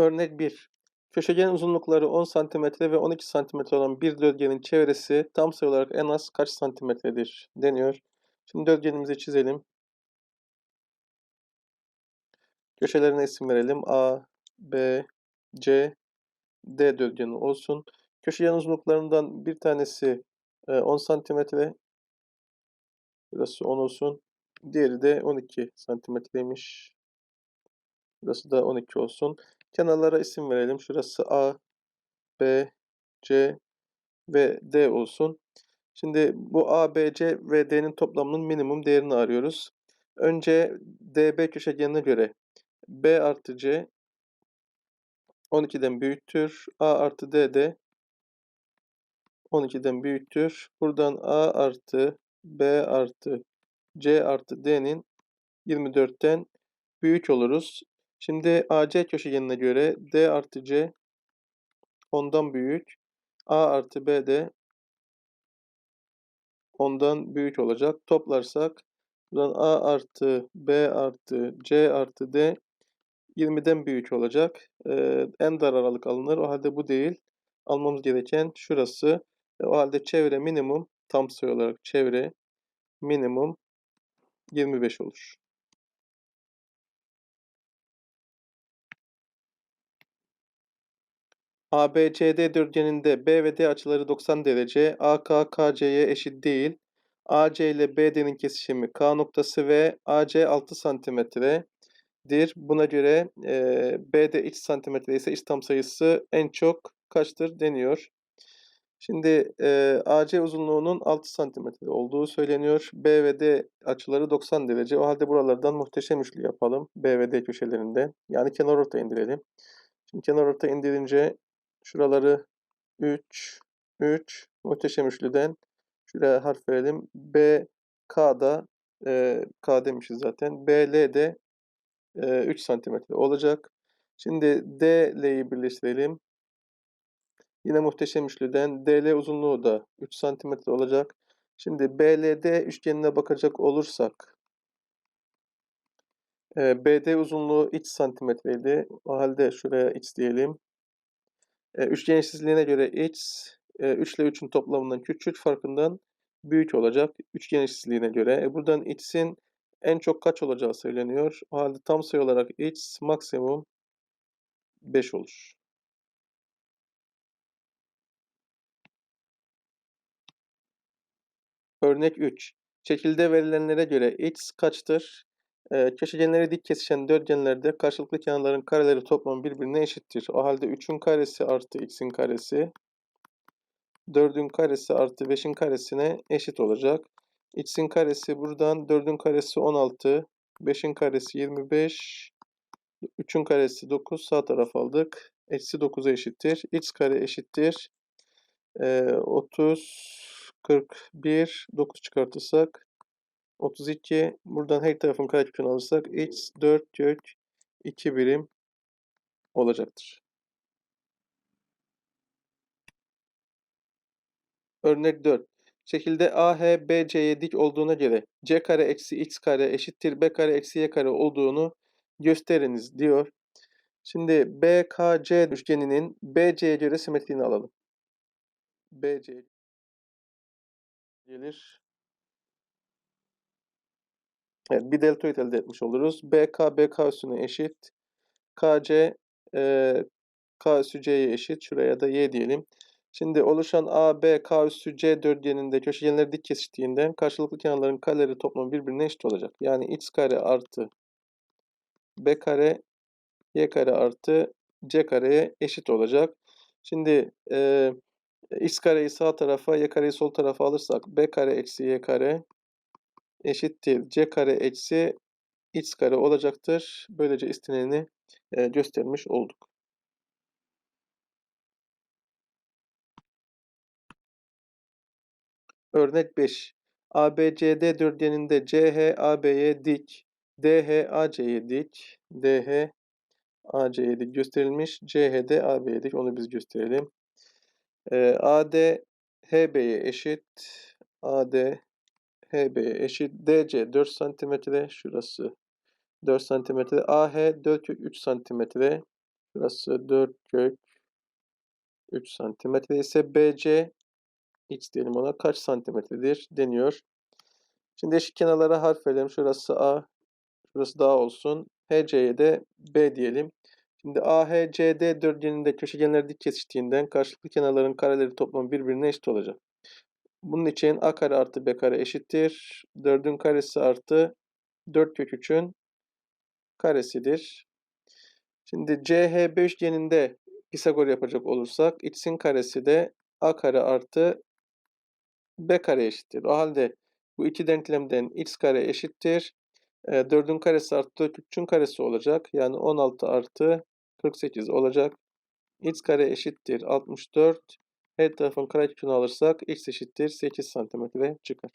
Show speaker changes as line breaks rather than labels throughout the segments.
Örnek 1. Köşegen uzunlukları 10 cm ve 12 cm olan bir dörtgenin çevresi tam sayı olarak en az kaç santimetredir deniyor. Şimdi dörtgenimizi çizelim. Köşelerine isim verelim. A, B, C, D dörtgeni olsun. Köşegen uzunluklarından bir tanesi 10 santimetre. Burası 10 olsun. Diğeri de 12 santimetreymiş. Burası da 12 olsun. Kenarlara isim verelim. Şurası A, B, C ve D olsun. Şimdi bu A, B, C ve D'nin toplamının minimum değerini arıyoruz. Önce DB köşegenine göre B artı C 12'den büyüktür. A artı D de 12'den büyüktür. Buradan A artı B artı C artı D'nin 24'ten büyük oluruz. Şimdi AC köşegenine göre D artı C ondan büyük. A artı B de ondan büyük olacak. Toplarsak buradan A artı B artı C artı D 20'den büyük olacak. Ee, en dar aralık alınır. O halde bu değil. Almamız gereken şurası. E, o halde çevre minimum tam sayı olarak çevre minimum 25 olur. ABCD dörtgeninde B ve D açıları 90 derece. AK KC'ye eşit değil. AC ile BD'nin kesişimi K noktası ve AC 6 santimetredir. Buna göre e, BD iç santimetre ise iç tam sayısı en çok kaçtır deniyor. Şimdi e, AC uzunluğunun 6 santimetre olduğu söyleniyor. B ve D açıları 90 derece. O halde buralardan muhteşem üçlü yapalım. B ve D köşelerinde. Yani kenar orta indirelim. Şimdi kenar orta indirince Şuraları 3, 3 muhteşem üçlüden şuraya harf verelim. B, K'da e, K demişiz zaten. BL'de e, 3 santimetre olacak. Şimdi D, L'yi birleştirelim. Yine muhteşem üçlüden DL uzunluğu da 3 santimetre olacak. Şimdi BLD üçgenine bakacak olursak e, BD uzunluğu x santimetreydi. O halde şuraya x diyelim. Üçgen eşitsizliğine göre x e, 3 ile 3'ün toplamından küçük farkından büyük olacak üçgen eşitsizliğine göre. E, buradan x'in en çok kaç olacağı söyleniyor. O halde tam sayı olarak x maksimum 5 olur. Örnek 3. Şekilde verilenlere göre x kaçtır? Ee, köşegenleri dik kesişen dörtgenlerde karşılıklı kenarların kareleri toplamı birbirine eşittir. O halde 3'ün karesi artı x'in karesi 4'ün karesi artı 5'in karesine eşit olacak. x'in karesi buradan 4'ün karesi 16, 5'in karesi 25, 3'ün karesi 9 sağ taraf aldık. Eksi 9'a eşittir. x kare eşittir. Ee, 30, 41, 9 çıkartırsak 32. Buradan her tarafın karekökünü alırsak x 4 kök 2 birim olacaktır. Örnek 4. Şekilde AH BC'ye dik olduğuna göre C kare eksi x kare eşittir B kare eksi Y kare olduğunu gösteriniz diyor. Şimdi BKC üçgeninin BC'ye göre simetriğini alalım. BC gelir. Evet, bir deltoid elde etmiş oluruz. BK, BK üssüne eşit. KC, e, K üssü C'ye eşit. Şuraya da Y diyelim. Şimdi oluşan A, B, K üssü C dörtgeninde köşegenleri dik kesiştiğinden karşılıklı kenarların kareleri toplamı birbirine eşit olacak. Yani x kare artı b kare y kare artı c kareye eşit olacak. Şimdi e, x kareyi sağ tarafa y kareyi sol tarafa alırsak b kare eksi y kare eşittir c kare eksi x kare olacaktır. Böylece isteneni e, göstermiş olduk. Örnek 5. ABCD dörtgeninde CH AB'ye dik, DH AC'ye dik, DH AC'ye dik gösterilmiş. CH de AB'ye dik. Onu biz gösterelim. E, AD HB'ye eşit. AD HB'ye eşit. DC 4 cm. Şurası 4 cm. AH 4 kök 3 cm. Şurası 4 kök 3 santimetre ise BC x diyelim ona kaç santimetredir deniyor. Şimdi eşit kenarlara harf verelim. Şurası A, şurası da A olsun. HC'ye de B diyelim. Şimdi AHCD dörtgeninde köşegenler dik kesiştiğinden karşılıklı kenarların kareleri toplamı birbirine eşit olacak. Bunun için A kare artı B kare eşittir. 4'ün karesi artı 4 kök 3'ün karesidir. Şimdi CHB üçgeninde Pisagor yapacak olursak x'in karesi de A kare artı B kare eşittir. O halde bu iki denklemden x kare eşittir. E, 4'ün karesi artı 4 3'ün karesi olacak. Yani 16 artı 48 olacak. x kare eşittir 64. Her tarafın karekökünü alırsak x eşittir 8 santimetre çıkar.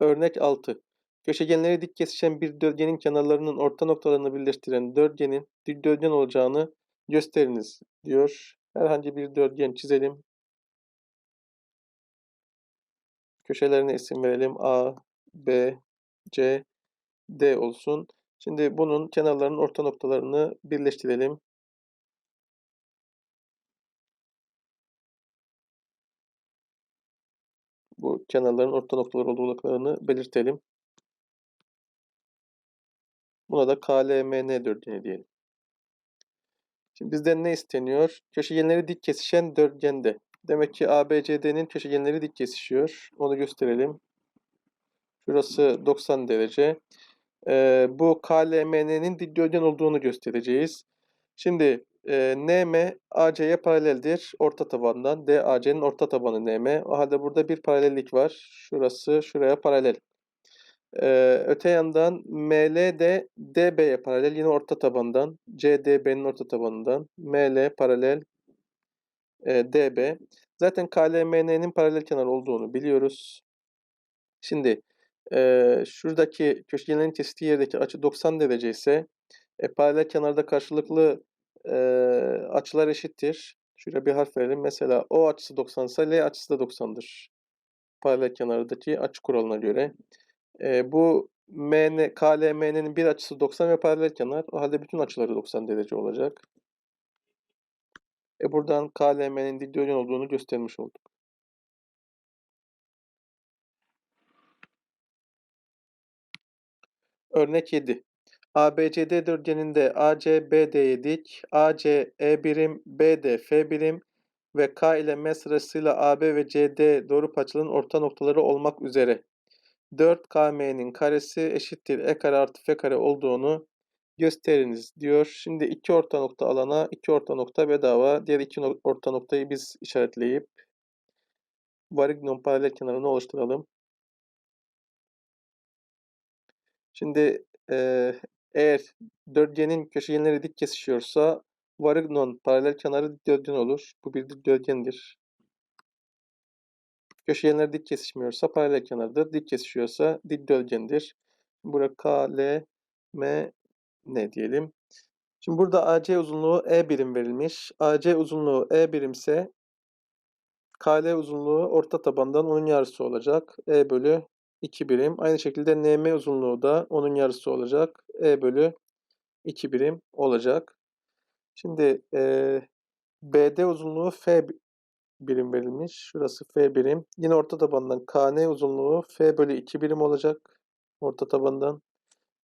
Örnek 6. Köşegenleri dik kesişen bir dörtgenin kenarlarının orta noktalarını birleştiren dörtgenin dikdörtgen olacağını gösteriniz diyor. Herhangi bir dörtgen çizelim. Köşelerine isim verelim. A, B, C, D olsun. Şimdi bunun kenarlarının orta noktalarını birleştirelim. Bu kenarların orta noktaları olduklarını belirtelim. Buna da KLMN dörtgeni diyelim. Şimdi bizden ne isteniyor? Köşegenleri dik kesişen dörtgende. Demek ki ABCD'nin köşegenleri dik kesişiyor. Onu gösterelim. Şurası 90 derece. Ee, bu KLMN'nin dikdörtgen olduğunu göstereceğiz. Şimdi e, NM AC'ye paraleldir orta tabandan. DAC'nin orta tabanı NM. O halde burada bir paralellik var. Şurası şuraya paralel. Ee, öte yandan ML de DB'ye paralel yine orta tabandan. CDB'nin orta tabanından. ML paralel e, DB. Zaten KLMN'nin paralel kenar olduğunu biliyoruz. Şimdi e, şuradaki köşegenlerin kesiştiği yerdeki açı 90 derece ise e, paralel kenarda karşılıklı e, açılar eşittir. Şuraya bir harf verelim. Mesela O açısı 90 ise L açısı da 90'dır. Paralel kenardaki açı kuralına göre. E, bu MN, KLMN'nin bir açısı 90 ve paralel kenar. O halde bütün açıları 90 derece olacak. E buradan KLM'nin dikdörtgen olduğunu göstermiş olduk. Örnek 7. ABCD dörtgeninde AC BD'ye dik, AC E birim, BD F birim ve K ile M sırasıyla AB ve CD doğru açıların orta noktaları olmak üzere 4KM'nin karesi eşittir E kare artı F kare olduğunu gösteriniz diyor. Şimdi iki orta nokta alana iki orta nokta bedava. Diğer iki orta noktayı biz işaretleyip varignon paralel kenarını oluşturalım. Şimdi e, eğer dörtgenin köşegenleri dik kesişiyorsa varignon paralel kenarı dikdörtgen olur. Bu bir dikdörtgendir. Köşegenler dik kesişmiyorsa paralel kenardır. Dik kesişiyorsa dikdörtgendir. Burada K, L, M, N diyelim. Şimdi burada AC uzunluğu E birim verilmiş. AC uzunluğu E birimse KL uzunluğu orta tabandan onun yarısı olacak. E bölü 2 birim. Aynı şekilde NM uzunluğu da onun yarısı olacak. E bölü 2 birim olacak. Şimdi e, BD uzunluğu F birim verilmiş. Şurası F birim. Yine orta tabandan KN uzunluğu F bölü 2 birim olacak. Orta tabandan.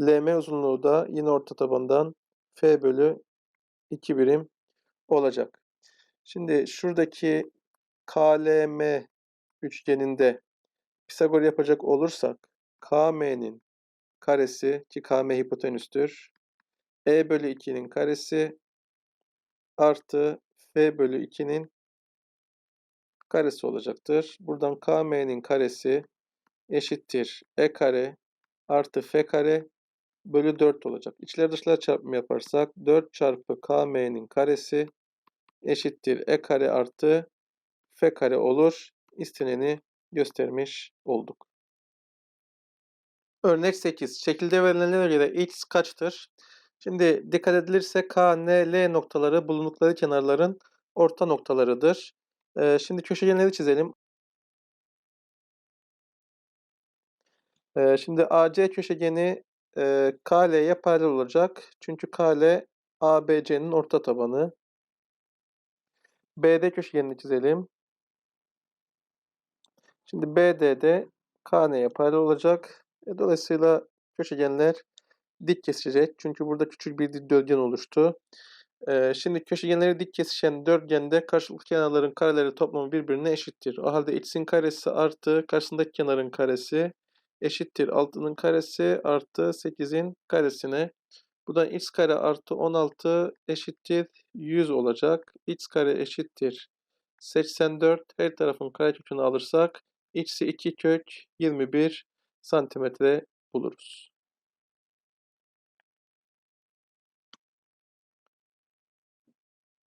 LM uzunluğu da yine orta tabandan F bölü 2 birim olacak. Şimdi şuradaki KLM üçgeninde Pisagor yapacak olursak KM'nin karesi ki KM hipotenüstür. E bölü 2'nin karesi artı F bölü 2'nin karesi olacaktır. Buradan KM'nin karesi eşittir E kare artı F kare bölü 4 olacak. İçler dışlar çarpımı yaparsak 4 çarpı KM'nin karesi eşittir E kare artı F kare olur. İsteneni göstermiş olduk. Örnek 8. Şekilde verilenlere göre x kaçtır? Şimdi dikkat edilirse K, N, L noktaları bulundukları kenarların orta noktalarıdır. Şimdi köşegenleri çizelim. Şimdi AC köşegeni eee, KL'ye paralel olacak. Çünkü KL ABC'nin orta tabanı. BD köşegenini çizelim. Şimdi BD'de KN'ye paralel olacak. E, dolayısıyla köşegenler dik kesişecek. Çünkü burada küçük bir dikdörtgen oluştu. Ee, şimdi köşegenleri dik kesişen dörtgende karşılıklı kenarların kareleri toplamı birbirine eşittir. O halde x'in karesi artı karşısındaki kenarın karesi eşittir 6'nın karesi artı 8'in karesine. Buradan x kare artı 16 eşittir 100 olacak. x kare eşittir 84. Her tarafın karekökünü alırsak x'i 2 kök 21 santimetre buluruz.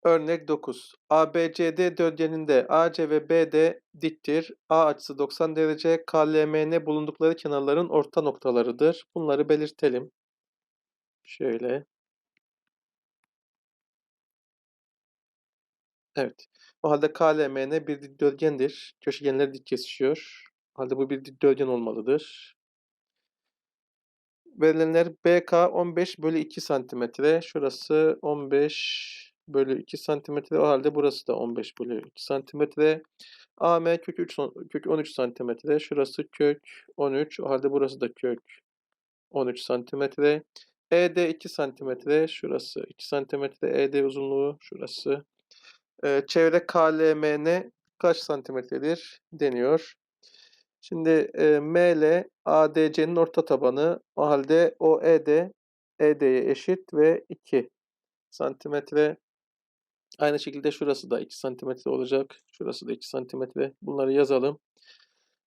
Örnek 9. ABCD dörtgeninde AC ve BD diktir. A açısı 90 derece, KLMN bulundukları kenarların orta noktalarıdır. Bunları belirtelim. Şöyle. Evet. O halde KLMN bir dikdörtgendir. Köşegenler dik kesişiyor. O halde bu bir dikdörtgen olmalıdır. Verilenler BK 15 bölü 2 santimetre. Şurası 15 bölü 2 santimetre. O halde burası da 15 bölü 2 santimetre. AM kök 3 kök 13 santimetre. Şurası kök 13. O halde burası da kök 13 santimetre. ED 2 santimetre. Şurası 2 santimetre. ED uzunluğu şurası. Ee, çevre KLMN kaç santimetredir deniyor. Şimdi e, ML ADC'nin orta tabanı. O halde OED ED'ye eşit ve 2 santimetre. Aynı şekilde şurası da 2 santimetre olacak. Şurası da 2 santimetre. Bunları yazalım.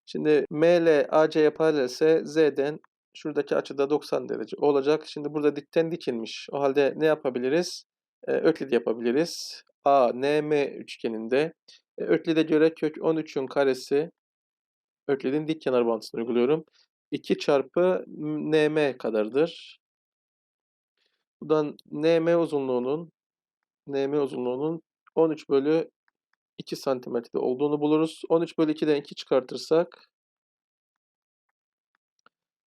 Şimdi ML AC'ye paralelse Z'den şuradaki açıda 90 derece olacak. Şimdi burada dikten dikilmiş. O halde ne yapabiliriz? Ee, Öklit yapabiliriz. A, NM üçgeninde. E, Öklid'e göre kök 13'ün karesi Öklid'in dik kenar bağıntısını uyguluyorum. 2 çarpı NM kadardır. Buradan NM uzunluğunun NM uzunluğunun 13 bölü 2 santimetre olduğunu buluruz. 13 bölü 2'den 2 çıkartırsak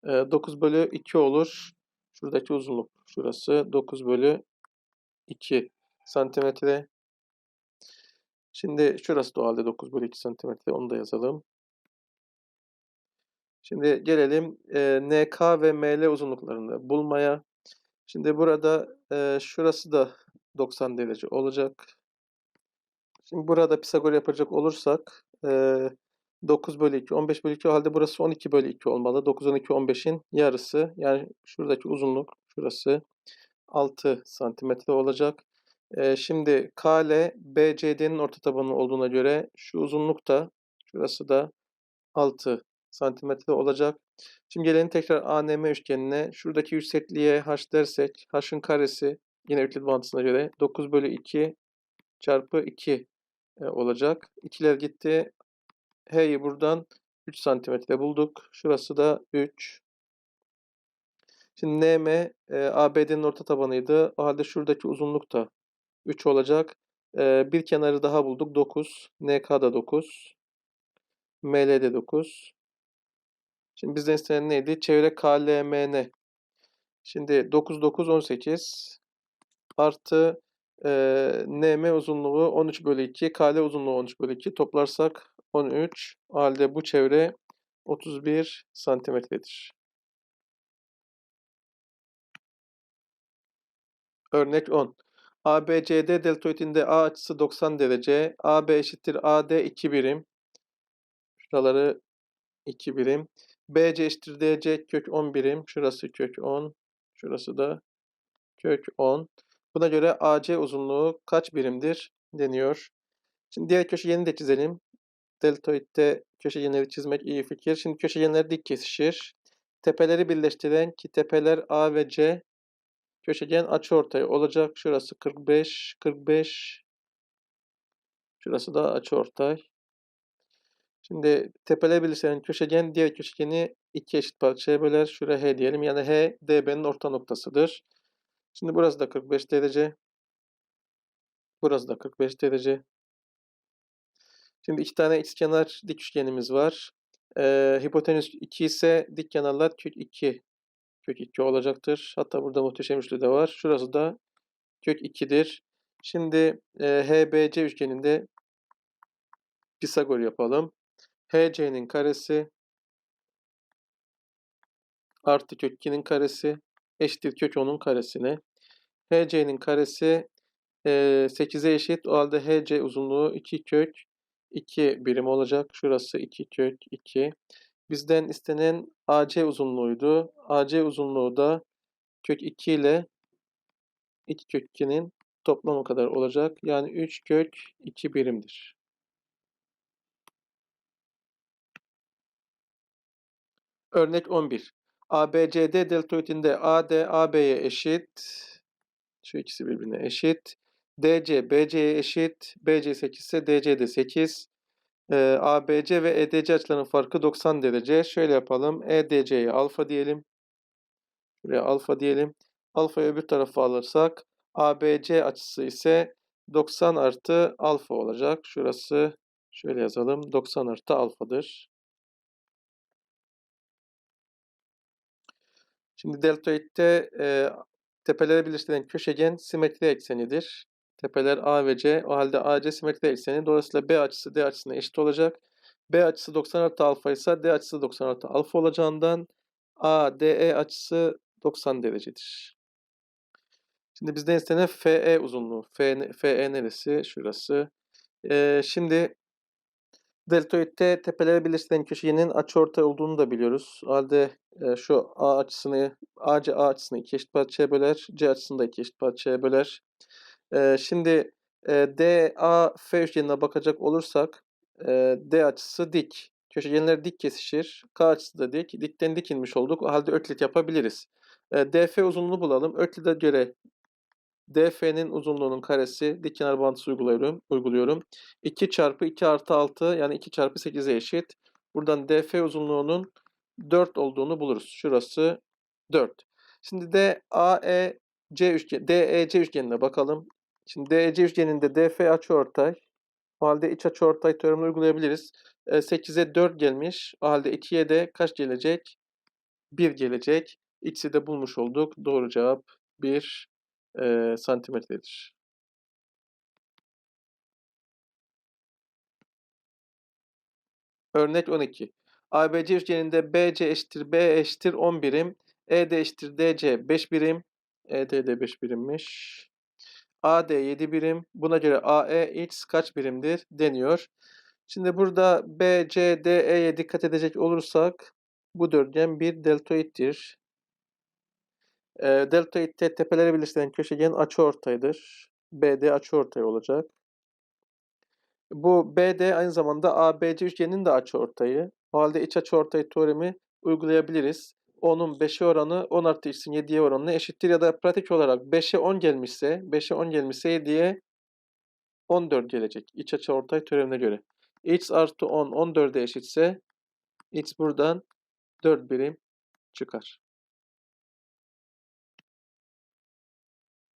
9 bölü 2 olur. Şuradaki uzunluk şurası 9 bölü 2 santimetre. Şimdi şurası da o halde 9 bölü 2 santimetre. Onu da yazalım. Şimdi gelelim e, NK ve ML uzunluklarını bulmaya. Şimdi burada e, şurası da 90 derece olacak. Şimdi burada Pisagor yapacak olursak e, 9 bölü 2, 15 bölü 2 o halde burası 12 bölü 2 olmalı. 9, 12, 15'in yarısı. Yani şuradaki uzunluk şurası 6 santimetre olacak. Şimdi KL BCD'nin orta tabanı olduğuna göre şu uzunluk da şurası da 6 santimetre olacak. Şimdi gelelim tekrar ANM üçgenine. Şuradaki yüksekliğe h dersek h'ın karesi yine Öklit bağıntısına göre 9 bölü 2 çarpı 2 e, olacak. İkiler gitti. H'yi buradan 3 santimetre bulduk. Şurası da 3. Şimdi NM e, ABD'nin orta tabanıydı. O halde şuradaki uzunluk da 3 olacak. E, bir kenarı daha bulduk. 9. NK da 9. ML de 9. Şimdi bizden istenen neydi? Çevre KLMN. Şimdi 9, 9, 18 artı e, NM uzunluğu 13 bölü 2, KL uzunluğu 13 bölü 2 toplarsak 13. O halde bu çevre 31 santimetredir. Örnek 10. ABCD deltoidinde A açısı 90 derece. AB eşittir AD 2 birim. Şuraları 2 birim. BC eşittir DC kök 10 birim. Şurası kök 10. Şurası da kök 10. Buna göre AC uzunluğu kaç birimdir deniyor. Şimdi diğer köşegeni de çizelim. Deltoidde köşegenleri çizmek iyi fikir. Şimdi köşegenler dik kesişir. Tepeleri birleştiren ki tepeler A ve C köşegen açıortay olacak. Şurası 45, 45. Şurası da açıortay. Şimdi tepeler birleşen köşegen diğer köşegeni iki eşit parçaya böler. Şuraya H diyelim. Yani H DB'nin orta noktasıdır. Şimdi burası da 45 derece. Burası da 45 derece. Şimdi iki tane ikizkenar dik üçgenimiz var. Ee, hipotenüs 2 ise dik kenarlar kök 2 kök 2 olacaktır. Hatta burada muhteşem üçlü de var. Şurası da kök 2'dir. Şimdi e, HBC üçgeninde Pisagor yapalım. HC'nin karesi artı kök 2'nin karesi eşittir kök 10'un karesine. HC'nin karesi e, 8'e eşit. O halde HC uzunluğu 2 kök 2 birim olacak. Şurası 2 kök 2. Bizden istenen AC uzunluğuydu. AC uzunluğu da kök 2 ile 2 kök 2'nin toplamı kadar olacak. Yani 3 kök 2 birimdir. Örnek 11. ABCD deltoidinde AD AB'ye eşit. Şu ikisi birbirine eşit. DC BC'ye eşit. BC 8 ise DC de 8. Ee, ABC ve EDC açılarının farkı 90 derece. Şöyle yapalım. EDC'ye alfa diyelim. Şuraya alfa diyelim. Alfayı öbür tarafa alırsak ABC açısı ise 90 artı alfa olacak. Şurası şöyle yazalım. 90 artı alfadır. Şimdi deltoidde e, tepelere birleştirilen köşegen simetri eksenidir. Tepeler A ve C. O halde AC simetri ekseni. Dolayısıyla B açısı D açısına eşit olacak. B açısı 90 artı alfa ise D açısı 90 artı alfa olacağından ADE açısı 90 derecedir. Şimdi bizden istenen FE uzunluğu. FE, FE neresi? Şurası. Ee, şimdi deltoidte tepelere birleştiren köşegenin açıortay olduğunu da biliyoruz. O halde e, şu A açısını, AC A açısını iki eşit parçaya böler. C açısını da iki eşit parçaya böler. Şimdi DAF üçgenine bakacak olursak D açısı dik. Köşegenler dik kesişir. K açısı da dik. Dikten dik inmiş olduk. O halde öklit yapabiliriz. DF uzunluğunu bulalım. Öklit'e göre DF'nin uzunluğunun karesi dik kenar bağıntısı uyguluyorum. uyguluyorum. 2 çarpı 2 artı 6 yani 2 çarpı 8'e eşit. Buradan DF uzunluğunun 4 olduğunu buluruz. Şurası 4. Şimdi DAEC üçgen, DEC üçgenine bakalım. Şimdi DEC üçgeninde DF açıortay. O halde iç açıortay teoremini uygulayabiliriz. 8'e 4 gelmiş. O halde 2'ye de kaç gelecek? 1 gelecek. İkisi de bulmuş olduk. Doğru cevap 1 e, santimetredir. Örnek 12. ABC üçgeninde BC eşittir B eşittir 10 birim. ED eşittir DC 5 birim. ED de 5 birimmiş. AD 7 birim. Buna göre AE x kaç birimdir deniyor. Şimdi burada BCDE'ye dikkat edecek olursak bu dörtgen bir deltoittir. E, deltoidte tepelere birleştiren köşegen açıortaydır. BD açıortay olacak. Bu BD aynı zamanda ABC üçgeninin de açıortayı. O halde iç açıortay teoremi uygulayabiliriz. 10'un 5'e oranı 10 artı x'in 7'ye oranına eşittir. Ya da pratik olarak 5'e 10 gelmişse, 5'e 10 gelmişse 7'ye 14 gelecek. İç açıortay teoremine göre. x artı 10, 14'e eşitse x buradan 4 birim çıkar.